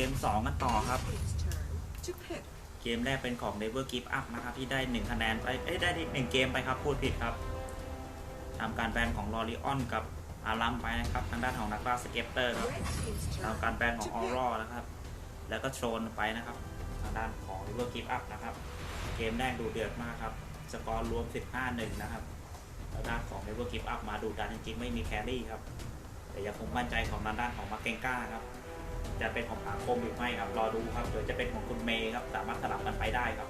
เกม 2 กันต่อครับ เกมแรกเป็นของ Never Give Up นะครับ ที่ได้ 1 คะแนนไปเอ้ยได้หนึ่งเกมไปครับ พูดผิดครับทำการแบนของลอริออนกับอารัมไปนะครับ ทางด้านของนักล่าสเก็ปเตอร์ครับทำการแบนของออ pick. รอนะครับ แล้วก็โทรนไปนะครับ ทางด้านของ Never Give Up นะครับ เกมแรกดูเดือดมากครับ สกอร์รวม 15-1 นะครับทางด้านของ Never Give Up มาดูดันจริงๆไม่มีแครี่ครับ แต่ยังคงมั่นใจของทางด้านของมาเกงก้าครับ จะเป็นของอาคมหรือไม่ครับรอดูครับหรือจะเป็นของคุณเมย์ครับสามารถสลับกันไปได้ครับ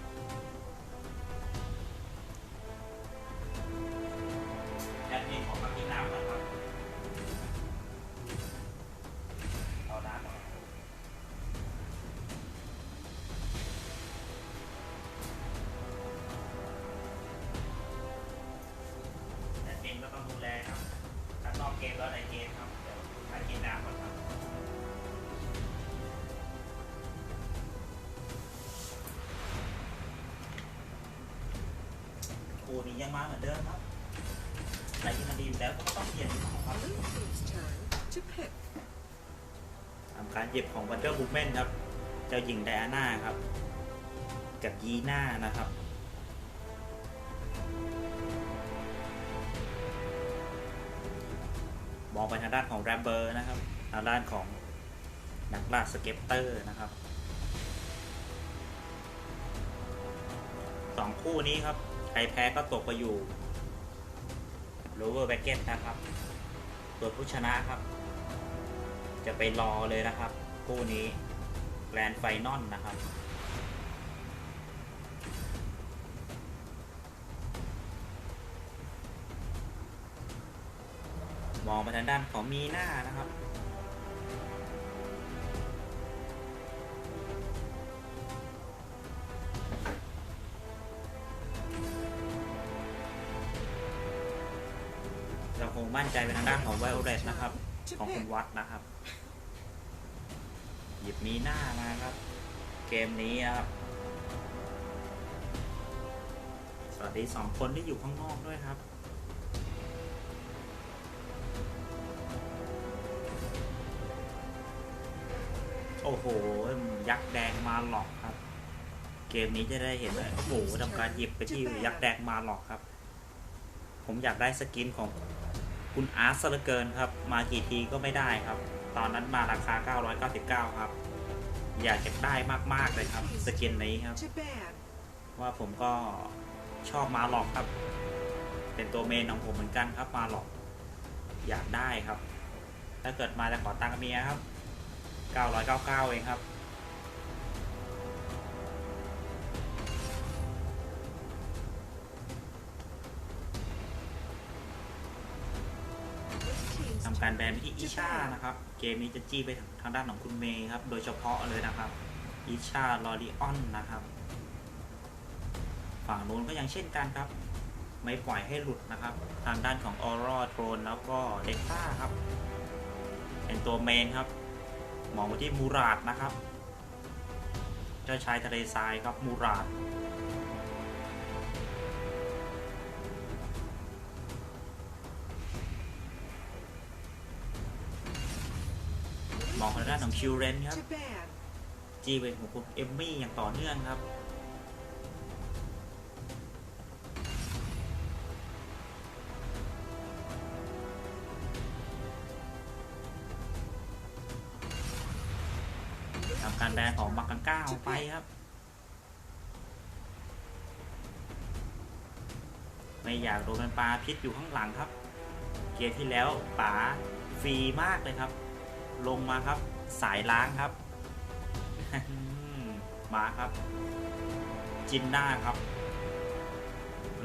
แอดมินของมากินน้ำนะครับเอาน้ำแอดมินก็ต้องดูแลครับทั้งนอกเกมแล้วในเกมครับ ยังมาเหมือนเดิมครับอะไรที่มันดีแล้วก็ต้องเปลี่ยนของครับทำการหยิบของ Wonder Woman ครับ เจ้าหญิงไดอาน่าครับ กับยีน่านะครับมองไปทางด้านของแรมเบอร์นะครับทางด้านของนักล่าสเก็ปเตอร์นะครับสองคู่นี้ครับ ใครแพ้ก็ตกไปอยู่ lower bracket นะครับส่วนผู้ชนะครับ จะไปรอเลยนะครับ คู่นี้แกรนไฟนอลนะครับมองไปทางด้านของมีหน้านะครับ นใจไปทางด้านของไวโอเลตนะครับ ของคุณวัดนะครับ หยิบมีหน้ามาครับ เกมนี้ครับ สวัสดีสองคนที่อยู่ข้างนอกด้วยครับโอ้โห ยักษ์แดงมาหลอกครับ เกมนี้จะได้เห็นเลยโอ้โหทำการหยิบไปที่ยักษ์แดงมาหลอกครับ ผมอยากได้สกินของ คุณอาร์ตซะเหลือเกินครับ มากี่ทีก็ไม่ได้ครับ ตอนนั้นมาราคา 999 ครับ อยากจะได้มากๆเลยครับ สกินนี้ครับ To ban. ว่าผมก็ชอบมาหลอกครับ เป็นตัวเมนของผมเหมือนกันครับมาหลอก อยากได้ครับ ถ้าเกิดมาจะขอตังค์เมียครับ 999 เองครับ ทำการแบน turn ไปที่ to อิชา ban. นะครับ เกมนี้จะจี้ไปทางด้านของคุณเมย์ครับ โดยเฉพาะเลยนะครับอิชาลอริออนนะครับ ฝั่งนู้นก็ยังเช่นกันครับ ไม่ปล่อยให้หลุดนะครับ ทางด้านของออร่าโทรนแล้วก็เด็กซ่าครับ เป็นตัวเมนครับ มองไปที่มูราดนะครับ เจ้าชายทะเลทรายครับมูราด มองไปทางด้านของคิวเรนครับ To ban. จี้ไปของคุณเอมมี่อย่างต่อเนื่องครับทำการแบนของบักกังก้าออกไปครับ ไม่อยากโดนมันปลาพิษอยู่ข้างหลังครับ เกียร์ที่แล้วป๋าฟรีมากเลยครับ ลงมาครับ สายล้างครับ มาครับ จินด้าครับ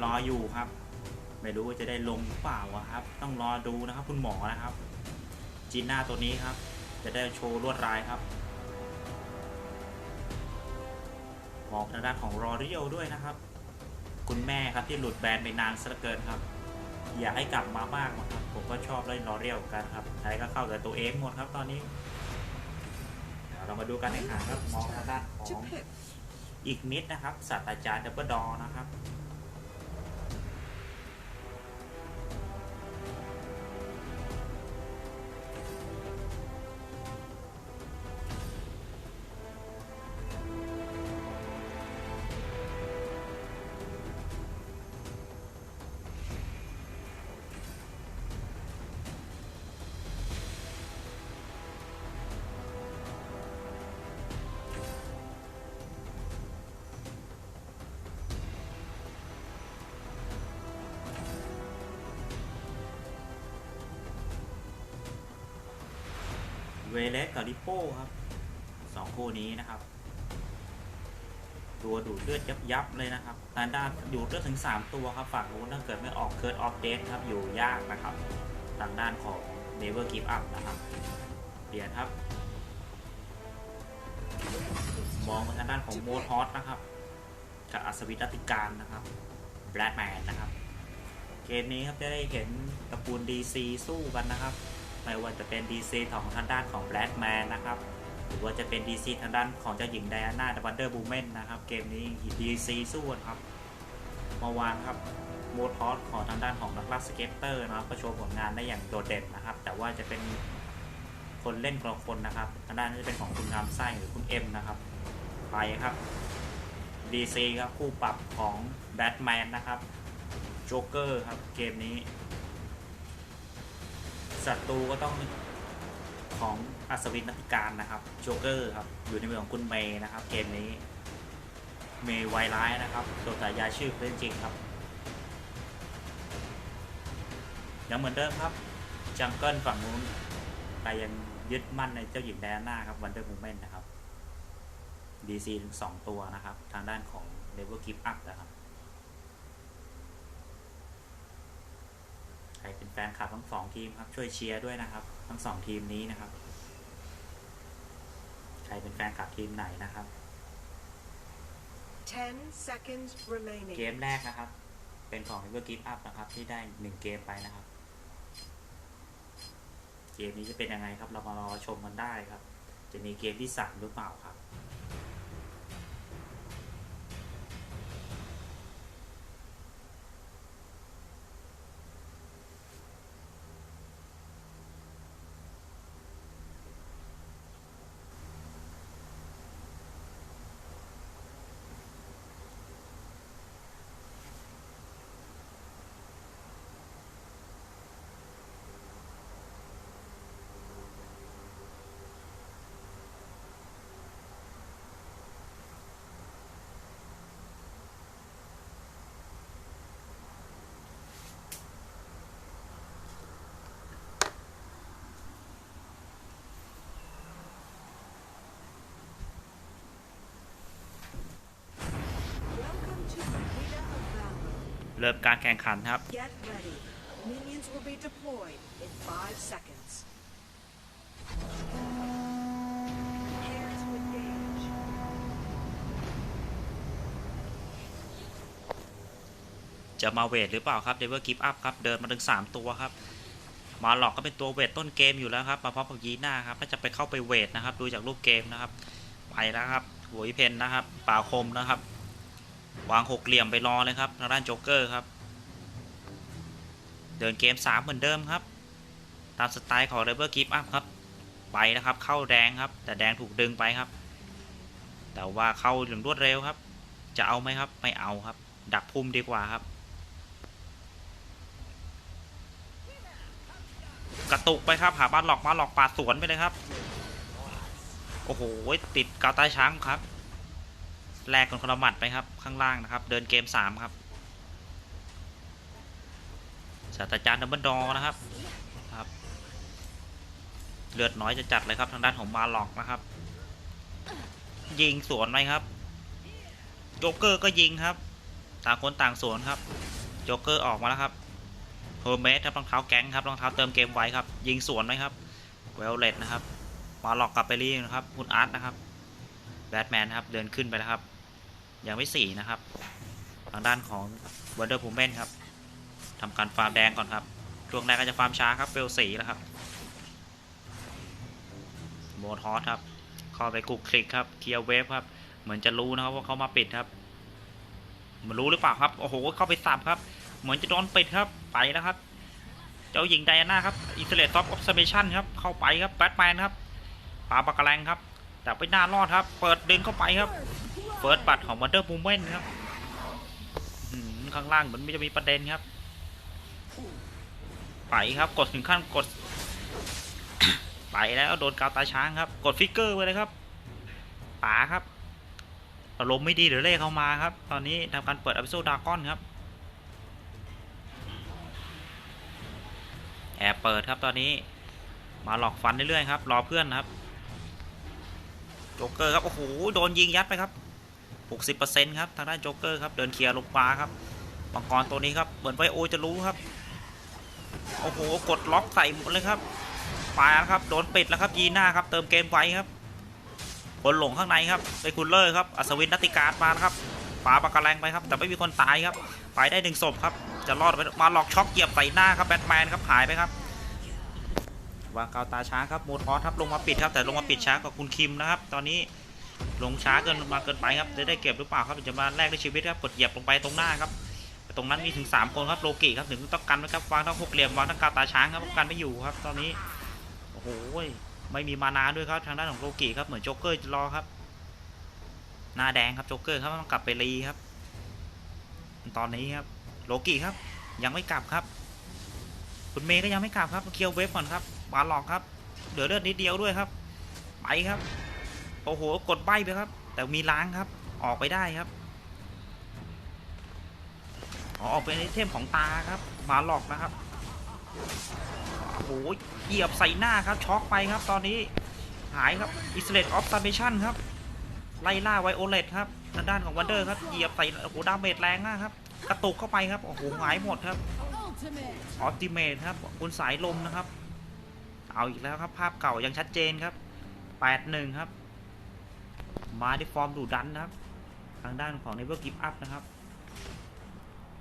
รออยู่ครับ ไม่รู้ว่าจะได้ลงหรือเปล่าครับ ต้องรอดูนะครับคุณหมอนะครับ จินด้าตัวนี้ครับ จะได้โชว์ลวดลายครับมองทางด้านของรอริโอด้วยนะครับ คุณแม่ครับที่หลุดแบนไปนานซะเกินครับ อยากให้กลับมามากนะครับ ผมก็ชอบเล่นรอเรียวกันครับใครก็เข้าแต่ตัวเองหมดครับตอนนี้เดี๋ยวเรามาดูการแข่งขันครับมองทางด้านข To อง pick. อีกนิดนะครับศาสตราจารย์ดับเบิลดอนะครับ เวเลสกับริโป้ครับสองคู่นี้นะครับ ตัวดูดเลือดยับยับๆเลยนะครับทางด้านดูดเลือดถึง 3 ตัวครับฝั่งนู้นถ้าเกิดไม่ออกเกิดออฟเดตครับอยู่ยากนะครับทางด้านของ Never Give Up นะครับเปลี่ยนครับ มองมาทางด้านของโมทอสนะครับกับอัศวินรัตติการนะครับแบล็กแมนนะครับ เกมนี้ครับจะได้เห็นตระกูล DC สู้กันนะครับ ไม่ว่าจะเป็น DC ของทางด้านของแบล็กแมนนะครับ หรือว่าจะเป็น DC ทางด้านของเจ้าหญิงไดอาน่าดับเบิลเดอร์บูเมนนะครับ เกมนี้ DC สู้กันครับเมาวานครับโมทอสของทางด้านของนักล่าสเก็ตเตอร์นะครับก็โชว์ผลงานได้อย่างโดดเด่นนะครับ แต่ว่าจะเป็นคนเล่นคนละคนนะครับทางด้านนี้จะเป็นของคุณงามไส้หรือคุณเอ็มนะครับ ไปครับ DC ครับคู่ปรับของแบทแมนนะครับโจ๊กเกอร์ครับเกมนี้ ศัตรูก็ต้องของอัศวินนักการนะครับโจ๊กเกอร์ครับ อยู่ในมือของคุณเมย์นะครับ เกมนี้ เมย์ไวร้ายนะครับตัวแต่ยาชื่อเล่นจริงครับ ยังเหมือนเดิมครับ จังเกิลฝั่งนู้นไปยังยึดมั่นในเจ้าหญิงแดนน่าครับวันเดอร์มูเมนนะครับ DC ถึง 2 ตัวนะครับ ทางด้านของ Never Give Up นะครับ ครเป็นแฟนคลับทั้งสองทีมครับ ช่วยเชียร์ด้วยนะครับ ทั้งสองทีมนี้นะครับ ใครเป็นแฟนคลับทีมไหนนะครับ10 seconds remaining. เกมแรกนะครับ เป็นของ Never Give Up นะครับ ที่ได้1เกมไปนะครับ เกมนี้จะเป็นยังไงครับ เรามารอชมกันได้ครับ จะมีเกมที่3หรือเปล่าครับ ริ่มการแข่งขันครับ Get ready. Minions will be deployed in 5 seconds. Prepare to engage. จะมาเวทหรือเปล่าครับเด v ว r ร์กิฟอัพครับเดินมาถึง 3 ตัวครับ มาหลอกก็เป็นตัวเวทต้นเกมอยู่แล้วครับ มาพร้อมกับยีน่าครับน่าจะไปเข้าไปเวทนะครับ ดูจากรูปเกมนะครับ ไปแล้วครับหัวอีเพนนะครับป่าคมนะครับ วางหกเหลี่ยมไปรอเลยครับทางด้านโจ๊กเกอร์ครับ เดินเกม3เหมือนเดิมครับ ตามสไตล์ของเด v ว r ร์กิฟอัพครับ ไปนะครับเข้าแดงครับ แต่แดงถูกดึงไปครับ แต่ว่าเข้าอย่างรวดเร็วครับ จะเอาไหมครับไม่เอาครับ ดักพุ่มดีกว่าครับ กระตุกไปครับหาบ้านหลอกมาหลอกปาดสวนไปเลยครับ โอ้โหติดกาวใต้ช้างครับ แลกกันคนละหมัดไปครับข้างล่างนะครับ เดินเกมสามครับศาสตราจารย์ดับเบิลดอนะครับครับ เลือดน้อยจะจัดเลยครับทางด้านของมาหลอกนะครับ ยิงสวนไหมครับโจ๊กเกอร์ก็ยิงครับ ต่างคนต่างสวนครับโจ๊กเกอร์ออกมาแล้วครับเฮอร์เมสครับรองเท้าแก๊งครับรองเท้าเติมเกมไว้ครับ ยิงสวนไหมครับเวลเลตนะครับมาหลอกกับไปรีนะครับคุณอาร์ตนะครับแบทแมนครับเดินขึ้นไปแล้วครับ ยังไม่สี่นะครับ ทางด้านของวันเดอร์พูเมนครับทำการฟาร์มแดงก่อนครับช่วงแรกก็จะฟาร์มช้าครับเวลสีแล้วครับโมทอสครับเข้าไปกุกคลิกครับเคลียร์เวฟครับเหมือนจะรู้นะครับว่าเขามาปิดครับมันรู้หรือเปล่าครับโอ้โหเข้าไปสับครับ เหมือนจะโดนปิดครับไปแล้วครับ เจ้าหญิงไดอาน่าครับอิสเลตท็อปออฟเซเมชันครับเข้าไปครับแบทแมนครับปาปากกาแรงครับแต่ไปหน้ารอดครับ เปิดดึงเข้าไปครับ ฟิร์สบัตของวันเดอร์บูเมนครับข้างล่างเหมือนไม่จะมีประเด็นครับ ไปครับกดถึงขั้นกด ไปแล้วโดนกาวตาช้างครับ กดฟิกเกอร์ไปเลยครับป๋าครับอารมณ์ไม่ดีเดี๋ยวเล่เข้ามาครับ ตอนนี้ทำการเปิดอ p ิโซดากอนครับ แอบเปิดครับตอนนี้ มาหลอกฟันเรื่อยๆครับ รอเพื่อนครับโจ๊กเกอร์ครับ โอ้โห โดนยิงยัดไปครับ 60%ครับทางด้านโจ๊กเกอร์ครับเดินเคลียร์ลงฟ้าครับมังกรตัวนี้ครับเหมือนไวโอจะรู้ครับโอ้โหกดล็อกใส่หมดเลยครับไปแล้วครับโดนปิดแล้วครับยีหน้าครับเติมเกมไว้ครับคนหลงข้างในครับไปคุณเลอร์ครับอัศวินนัตติการมานะครับปาปากกาแรงไปครับแต่ไม่มีคนตายครับไปได้หนึ่งศพครับจะรอดไปมาหลอกช็อกเหยียบใส่หน้าครับแบทแมนครับหายไปครับวางกาวตาช้าครับโมทอสครับลงมาปิดครับแต่ลงมาปิดช้ากว่าคุณคิมนะครับตอนนี้ ลงช้าเกินมาเกินไปครับจะได้เก็บหรือเปล่าครับจะมาแลกด้วยชีวิตครับกดเหยียบลงไปตรงหน้าครับตรงนั้นมีถึง 3 คนครับโลกิครับถึงต้องกันไว้ครับวางทั้งหกเหลี่ยมวางทั้งกาตาช้างครับกันไม่อยู่ครับ ตอนนี้โอ้โหไม่มีมานาด้วยครับทางด้านของโลกิครับเหมือนโจ๊กเกอร์จะรอครับหน้าแดงครับโจ๊กเกอร์ครับต้องกลับไปรีครับ ตอนนี้ครับโลกิครับ ยังไม่กลับครับ คุณเมย์ก็ยังไม่กลับครับเคียร์เวฟก่อนครับบาหลอกครับเหลือเลือดนิดเดียวด้วยครับไปครับ โอ้โห กดใบไปครับ แต่มีล้างครับ ออกไปได้ครับ อ๋อออกเป็นไอเทมของตาครับ มาหลอกนะครับ โอ้โห เหยียบใส่หน้าครับ ช็อกไปครับ ตอนนี้ หายครับอิสเลตออฟซาเมชันครับ ไล่ล่าไวโอเลตครับทางด้านของวันเดอร์ครับ เหยียบใส่ โอ้โห ดาเมจแรงมากครับ กระตุกเข้าไปครับ โอ้โห หายหมดครับ Ultimate. ออติเมทครับคุณสายลมนะครับ เอาอีกแล้วครับ ภาพเก่ายังชัดเจนครับ 8-1 ครับ มาที่ฟอร์มดุดันนะครับ ทางด้านของ Never Give Up นะครับ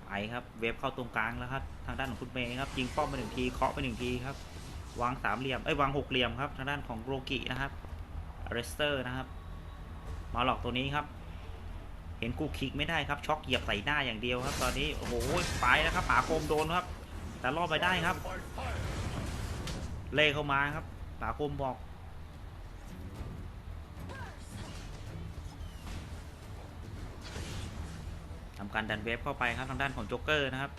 ไปครับเวฟเข้าตรงกลางแล้วครับ ทางด้านของคุณเมย์ครับยิงป้อมไปหนึ่งทีเคาะไปหนึ่งทีครับวางสามเหลี่ยมเอ้ยวางหกเหลี่ยมครับ ทางด้านของโรกินะครับเรสเตอร์นะครับ มาหลอกตัวนี้ครับ เห็นกูคิกไม่ได้ครับช็อกเหยียบใส่หน้าอย่างเดียวครับ ตอนนี้โอ้โหไปแล้วครับหาโคมโดนครับ แต่รอดไปได้ครับ เล่เข้ามาครับปาโคมบอก ทำการดันเวฟเข้าไปครับทางด้านของโจ๊กเกอร์นะครับ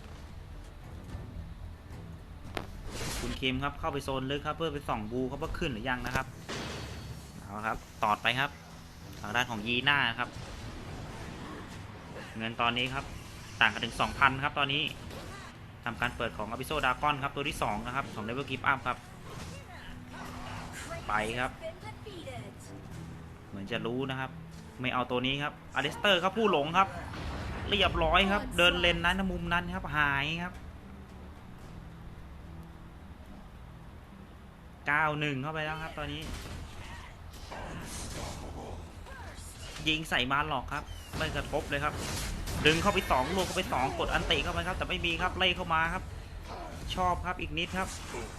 คุณคิมครับเข้าไปโซนลึกครับเพื่อไปส่องบูครับว่าขึ้นหรือยังนะครับเอาครับตอดไปครับ ทางด้านของยีน่าครับ เงินตอนนี้ครับต่างกันถึง 2,000 ครับตอนนี้ทำการเปิดของอ b ิโซดากอนครับตัวที่ 2 นะครับของ Never Give Up ครับ ไปครับ เหมือนจะรู้นะครับ ไม่เอาตัวนี้ครับอเลสเตอร์ครับผู้หลงครับ เรียบร้อยครับ เดินเลนนั้นนะมุมนั้นครับหายครับ9-1เข้าไปแล้วครับ ตอนนี้ ยิงใส่มาหลอกครับไม่กระทบเลยครับ ดึงเข้าไปสองลวงเข้าไปสองกดอันติเข้าไปครับ แต่ไม่มีครับไล่เข้ามาครับ ชอบครับอีกนิดครับ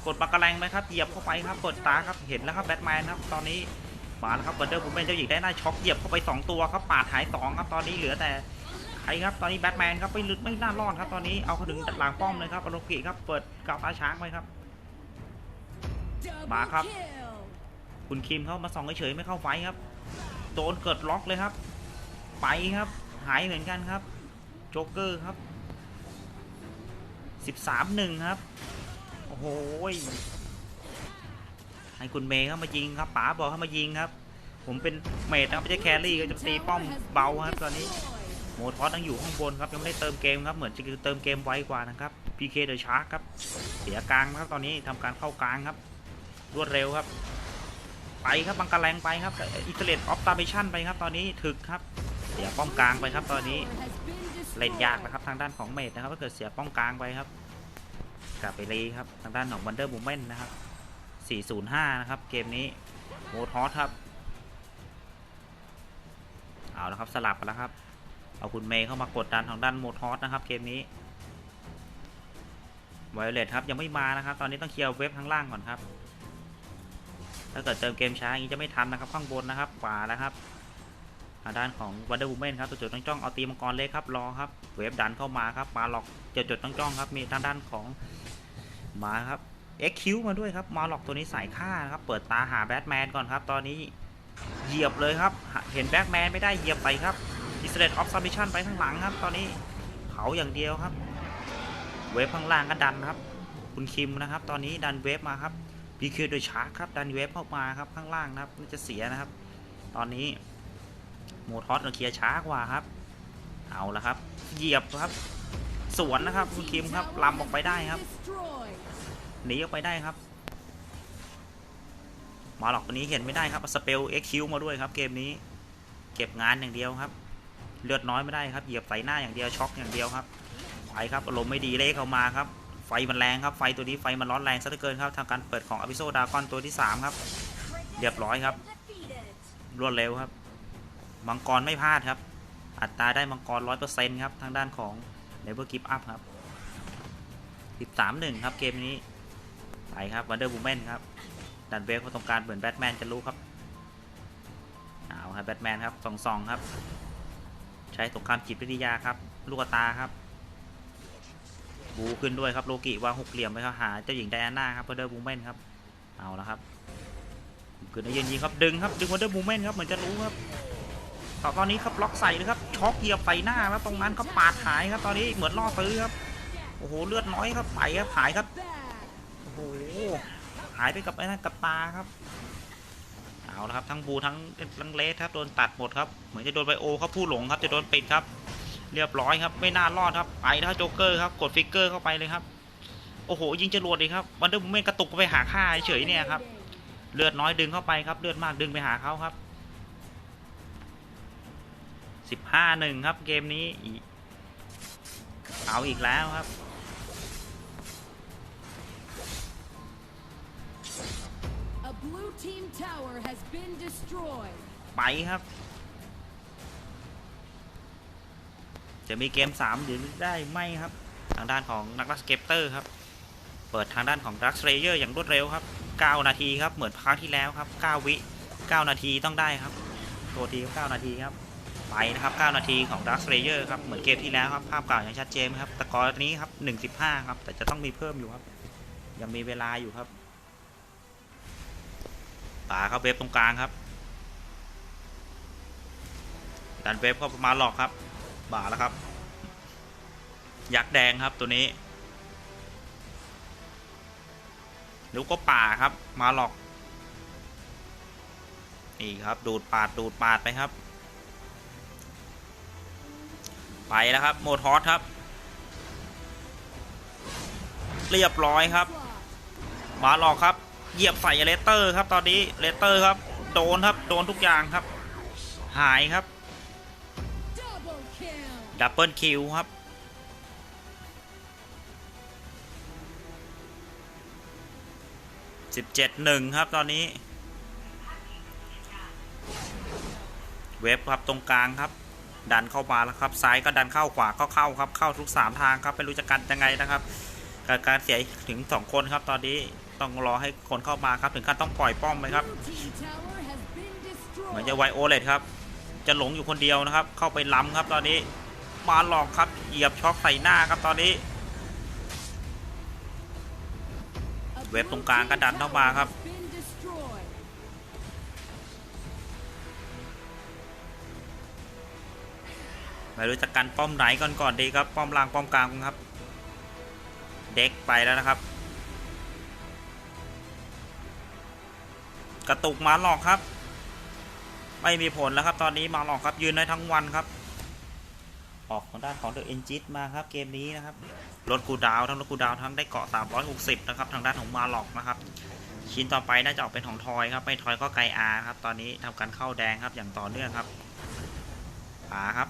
กดปากกระแรงไปครับเหยียบเข้าไปครับกดตาครับเห็นแล้วครับแบทแมนครับ ตอนนี้มาแล้วครับเบอร์เดอร์บูแมนเจ้าหญิงได้หน้าช็อกเหยียบเข้าไปสองตัวครับปาดหายสองครับตอนนี้เหลือแต่ ใครครับตอนนี้แบทแมนครับไม่ลึกไม่น่ารอดครับตอนนี้เอาเขาถึงหลังป้อมเลยครับอโลกิครับเปิดกาวตาช้างไปครับ Double Bà khắp. kill. คุณคิมเข้ามาส่องเฉยๆไม่เข้าไฟครับโดนเกิดล็อกเลยครับ ไปครับ หายเหมือนกันครับโจ๊กเกอร์ครับสิบสามหนึ่งครับ โอ้โหให้คุณเมย์เข้ามายิงครับป๋าบอกเข้ามายิงครับ ผมเป็นเมดนะครับไม่ใช่แครี่ก็จะตีป้อมเบาครับตอนนี้ โมทอสยังอยู่ข้างบนครับยังไม่ได้เติมเกมครับเหมือนจะเติมเกมไวกว่านะครับ PK The Shark ครับเสียกลางครับตอนนี้ทำการเข้ากลางครับ รวดเร็วครับ ไปครับบังกะแรงไปครับอิตาเลตออฟตาเมชันไปครับตอนนี้ถึกครับเสียป้อมกลางไปครับ ตอนนี้เล่นยากนะครับทางด้านของเมดนะครับถ้าเกิดเสียป้อมกลางไปครับกลับไปรีครับทางด้านของวันเดอร์บูแมนนะครับ 405 นะครับ เกมนี้โมทอสครับ เอาแล้วครับสลับกันแล้วครับ เอาคุณเมย์เข้ามากดดันทางด้านโมทอสนะครับเกมนี้ไวเลตครับยังไม่มานะครับ ตอนนี้ต้องเคลียร์เว็บข้างล่างก่อนครับ ถ้าเกิดเติมเกมช้าอย่างนี้จะไม่ทันนะครับ ข้างบนนะครับขวาแล้วครับทางด้านของวันเดอร์ m ู m มนครับตัวจุดต้องจ้องเอาตีมังกรเล็กครับรอครับ เวฟดันเข้ามาครับมาหลอกจอจุดต้องจ้องครับมีทางด้านของมาครับเอ็กคิวมาด้วยครับมาหลอกตัวนี้สายฆ่านะครับเปิดตาหาแบทแมนก่อนครับ ตอนนี้เหยียบเลยครับ เห็นแบทแมนไม่ได้เหยียบไปครับ อิสเลตออฟซัมมิชันไปข้างหลังครับ ตอนนี้เผาอย่างเดียวครับ เวฟข้างล่างก็ดันครับ คุณคิมนะครับ ตอนนี้ดันเวฟมาครับพีคิวโดยชาร์คครับ ดันเวฟเข้ามาครับข้างล่างนะครับน่าจะเสียนะครับ ตอนนี้โมทอสเราเคลียร์ช้ากว่าครับ เอาละครับ เหยียบครับ สวนนะครับคุณคิมครับลำออกไปได้ครับหนีออกไปได้ครับมาหลอกตัวนี้เห็นไม่ได้ครับเอาสเปลเอ็กคิวมาด้วยครับเกมนี้ เก็บงานอย่างเดียวครับ เลือดน้อยไม่ได้ครับเหยียบใส่หน้าอย่างเดียวช็อกอย่างเดียวครับไปครับอารมณ์ไม่ดีเละเข้ามาครับไฟมันแรงครับไฟตัวนี้ไฟมันร้อนแรงซะเหลือเกินครับทางการเปิดของอพิโซดากอนตัวที่สามครับ เรียบร้อยครับ รวดเร็วครับ มังกรไม่พลาดครับ อัตราได้มังกรร้อยเปอร์เซ็นต์ครับ ทางด้านของ Never Give Up ครับ13 1ครับเกมนี้ไปครับ Wonder Woman ครับดันเวฟเขาต้องการเหมือนแบทแมนจะรู้ครับเอาครับแบทแมนครับสองสองครับ ใช้สงครามจิตวิทยาครับ ลูกตาครับ บูขึ้นด้วยครับโลกิวางหกเหลี่ยมไปครับหาเจ้าหญิงไดอาน่าครับ Wonder Woman ครับ เอาแล้วครับคือในยืนยิงครับดึงครับดึงวันเดอร์มูเมนต์ครับเหมือนจะรู้ครับตอตอนนี้ครับล็อกใส่เลยครับช็อกเหยียบใส่หน้าแล้วตรงนั้นครับปาดหายครับ ตอนนี้เหมือนล่อซื้อครับโอ้โหเลือดน้อยครับไปครับหายครับโอ้โหหายไปกับไอ้นั่นกับตาครับ เอาละครับทั้งบูทั้งทั้งเลสครับโดนตัดหมดครับเหมือนจะโดนไบโอครับผู้หลงครับจะโดนปิดครับ เรียบร้อยครับไม่น่ารอดครับไปถ้าโจ๊กเกอร์ครับกดฟิกเกอร์เข้าไปเลยครับโอ้โหยิงจรวดเลยครับวันเดอร์มูเมนกระตุกไปหาค่าเฉยๆเนี่ยครับเลือดน้อยดึงเข้าไปครับเลือดมากดึงไปหาเขาครับสิบห้าหนึ่งครับเกมนี้ เอาอีกแล้วครับ team tower has been destroyed. ไปครับ จะมีเกมสามหรือได้ไม่ครับ ทางด้านของนักรัสเกปเตอร์ครับ เปิดทางด้านของดักสเลเยอร์อย่างรวดเร็วครับ 9 นาทีครับ เหมือนครั้งที่แล้วครับ 9 วิ 9 นาทีต้องได้ครับ ตัวทีก็9นาทีครับ ไปนะครับ 9 นาทีของ Dark Slayer ครับ เหมือนเกมที่แล้วครับ ภาพเก่าอย่างชัดเจนครับ แต่กอรนี้ครับ 1.15 ครับ แต่จะต้องมีเพิ่มอยู่ครับ ยังมีเวลาอยู่ครับ ป่าเข้าเวฟตรงกลางครับ ดันเวฟเข้ามาหลอกครับ บ่าแล้วครับ ยักษ์แดงครับตัวนี้ล้วก็ป่าครับ มาหลอก นี่ครับดูดปาดดูดปาดไปครับ ไปแล้วครับ โมทอสครับ เรียบร้อยครับ มาหลอกครับ เหยียบใส่เลเตอร์ครับตอนนี้เลเตอร์ครับโดนครับโดนทุกอย่างครับ หายครับดับเบิลคิวครับสิบเจ็ดหนึ่งครับตอนนี้ เว็บครับตรงกลางครับ ดันเข้ามาแล้วครับซ้ายก็ดันเข้าขวาก็เข้าครับเข้าทุกสามทางครับไม่รู้จะกันยังไงนะครับการเสียถึงสองคนครับตอนนี้ ต้องรอให้คนเข้ามาครับถึงขั้นต้องปล่อยป้อมไหมครับเหมือนจะไวโอเลตครับ จะหลงอยู่คนเดียวนะครับ เข้าไปล้ำครับตอนนี้มาหลอกครับเหยียบช็อกใส่หน้าครับตอนนี้ เว็บตรงกลางก็ดันเข้ามาครับไม่รู้จะกันป้อมไหนก่อนก่อนดีครับ ป้อมล่างป้อมกลางครับ เด็กไปแล้วนะครับ กระตุกมาหลอกครับ ไม่มีผลแล้วครับ ตอนนี้มาหลอกครับยืนได้ทั้งวันครับ ออกของด้านของเดอะเอนจิตมาครับ เกมนี้นะครับรถกูดาวทั้งรถกูดาวทั้งได้เกาะ360 นะครับ ทางด้านของมาหลอกนะครับ ชิ้นต่อไปน่าจะออกเป็นของทอยครับ ไม่ทอยก็ไกอาครับ ตอนนี้ทำการเข้าแดงครับอย่างต่อเนื่องครับป๋าครับ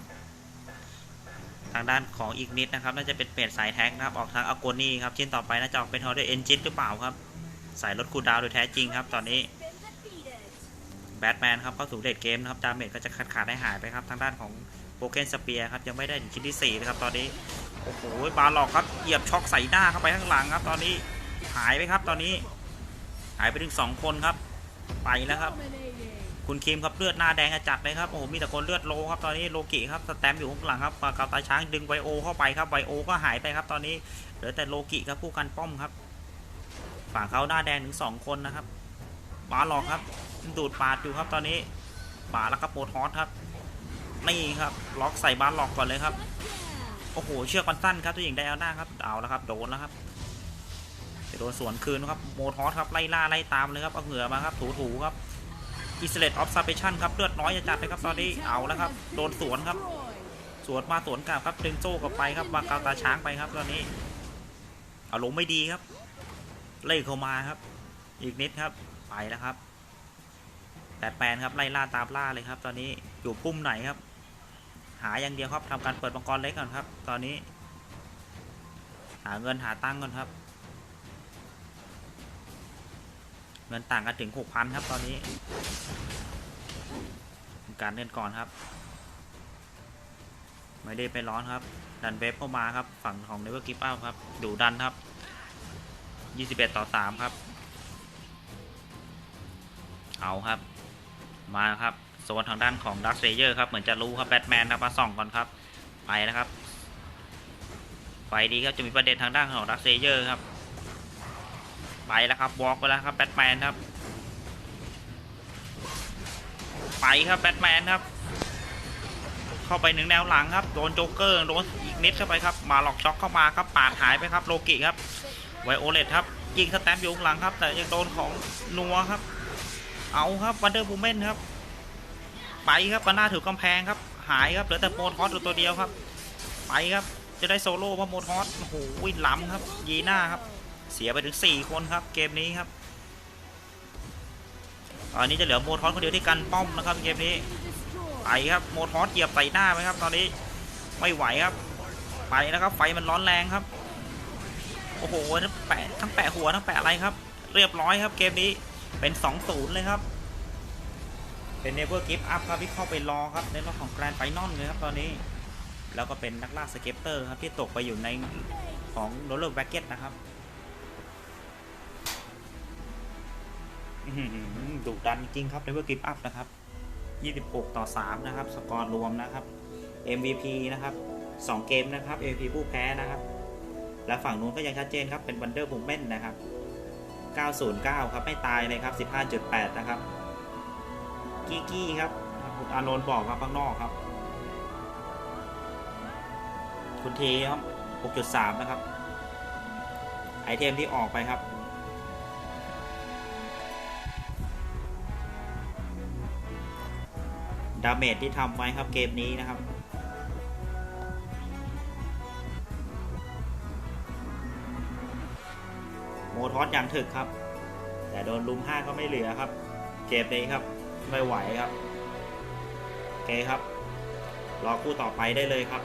ทางด้านของอีกนิดนะครับ น่าจะเป็นเปลี่ยนสายแท็กนะครับ ออกทางอโกนี่ครับ ชิ้นต่อไปน่าจะออกเป็นทอยด้วยเอนจินหรือเปล่าครับ สายรถคูดาวโดยแท้จริงครับ ตอนนี้ บทแมนครับเข้าสู่เลดเกมนะครับดาเมจก็จะขาดขาดได้หายไปครับทางด้านของโปเกนสเปียร์ครับยังไม่ได้ถึงชิ้นที่4นะครับตอนนี้โอ้โหบาหลอกครับเหยียบช็อกใส่หน้าเข้าไปข้างหลังครับ ตอนนี้หายไปครับตอนนี้ หายไปถึง 2 คนครับ ไปแล้วครับ คุณคิมครับเลือดหน้าแดงกระจัดเลยครับโอ้โหมีแต่คนเลือดโลครับตอนนี้โลกิครับสแตมอยู่ข้างหลังครับปากกาตาช้างดึงไวโอเข้าไปครับไวโอก็หายไปครับ ตอนนี้เหลือแต่โลกิครับผู้กันป้อมครับ ฝั่งเขาหน้าแดงถึงสองคนนะครับบาหลอกครับ ดูดปาดอยู่ครับตอนนี้ป่าแล้วครับโปรทอสครับนี่ครับล็อกใส่บาหลอกก่อนเลยครับโอ้โหเชือกมันสั้นครับตัวหญิงไดอาน่าครับเอาแล้วครับโดนแล้วครับจะโดนสวนคืนครับโมทอสครับไล่ล่าไล่ตามเลยครับเอาเหงื่อมาครับถูๆครับอิสเลตออฟซาเปชันครับเลือดน้อยจะจัดเลยครับตอนนี้เอาแล้วครับโดนสวนครับ สวนมาสวนกลับครับดึงโซ่กลับไปครับมากาวตาช้างไปครับตอนนี้เอาลงไม่ดีครับเล่เข้ามาครับ อีกนิดครับไปแล้วครับ แบทแมนครับไล่ล่าตามล่าเลยครับ ตอนนี้อยู่ปุ่มไหนครับ หาอย่างเดียวครับทำการเปิดมังกรเล็กก่อนครับ ตอนนี้ หาเงินหาตังก่อนครับ เงินต่างกันถึงหกพันครับ ตอนนี้การเล่นก่อนครับ ไม่ได้ไปร้อนครับ ดันเวฟเข้ามาครับ ฝั่งของเนเวอร์กิฟต์อัพครับดูดันครับ 21 ต่อ 3 ครับ เอาครับ มาครับโซนทางด้านของดักเซเยอร์ครับเหมือนจะรู้ครับแบทแมนครับมาส่องก่อนครับไปนะครับไฟดีครับจะมีประเด็นทางด้านของดักเซเยอร์ครับไปแล้วครับวอล์กไปแล้วครับแบทแมนครับไปครับแบทแมนครับเข้าไปหนึ่งแนวหลังครับโดนโจ๊กเกอร์โดนอีกนิดเข้าไปครับมาหลอกช็อกเข้ามาครับปาดหายไปครับโลกิครับไวโอเลตครับยิงสแตมป์อยู่ข้างหลังครับแต่ยังโดนของนัวครับ เอาครับวันเดอร์บูเมนครับ ไปครับบาน่าถือกำแพงครับ หายครับเหลือแต่โมทอสอยู่ตัวเดียวครับ ไปครับจะได้โซโล่เพราะโมทอสโอ้โหล้ำครับ ยีน่าครับ เสียไปถึง 4 คนครับ เกมนี้ครับตอนนี้จะเหลือโมทอสคนเดียวที่กันป้อมนะครับเกมนี้ไปครับโมทอสเหยียบใส่หน้าไหมครับ ตอนนี้ไม่ไหวครับ ไปนะครับ ไฟมันร้อนแรงครับโอ้โหทั้งแปะทั้งแปะหัวทั้งแปะอะไรครับ เรียบร้อยครับเกมนี้ เป็น 2-0 เลยครับ เป็นเนเวอร์กิฟต์อัพครับที่เข้าไปรอครับ ในรอบของแกรนไฟนอลเลยครับตอนนี้ แล้วก็เป็นนักล่าสเก็ปเตอร์ครับที่ตกไปอยู่ในของโรลเลอร์แบ็กเก็ตนะครับดุดันจริงครับเนเวอร์กิฟต์อัพนะครับ 26 ต่อ 3 นะครับ สกอร์รวมนะครับ MVP นะครับ 2 เกมนะครับ MVP ผู้แพ้นะครับ และฝั่งนู้นก็ยังชัดเจนครับเป็น Wonder Woman นะครับ 909 ครับ ไม่ตายเลยครับ 15.8 นะครับ กี้กี้ครับ คุณอานนท์บอกครับข้างนอกครับ คุณเทีครับ 6.3 นะครับ ไอเทมที่ออกไปครับดาเมจที่ทำไว้ครับเกมนี้นะครับ ฮอสอย่างถึกครับ แต่โดนลุมห้าก็ไม่เหลือครับ เกมนี้ครับ ไม่ไหวครับโอเคครับ รอคู่ต่อไปได้เลยครับ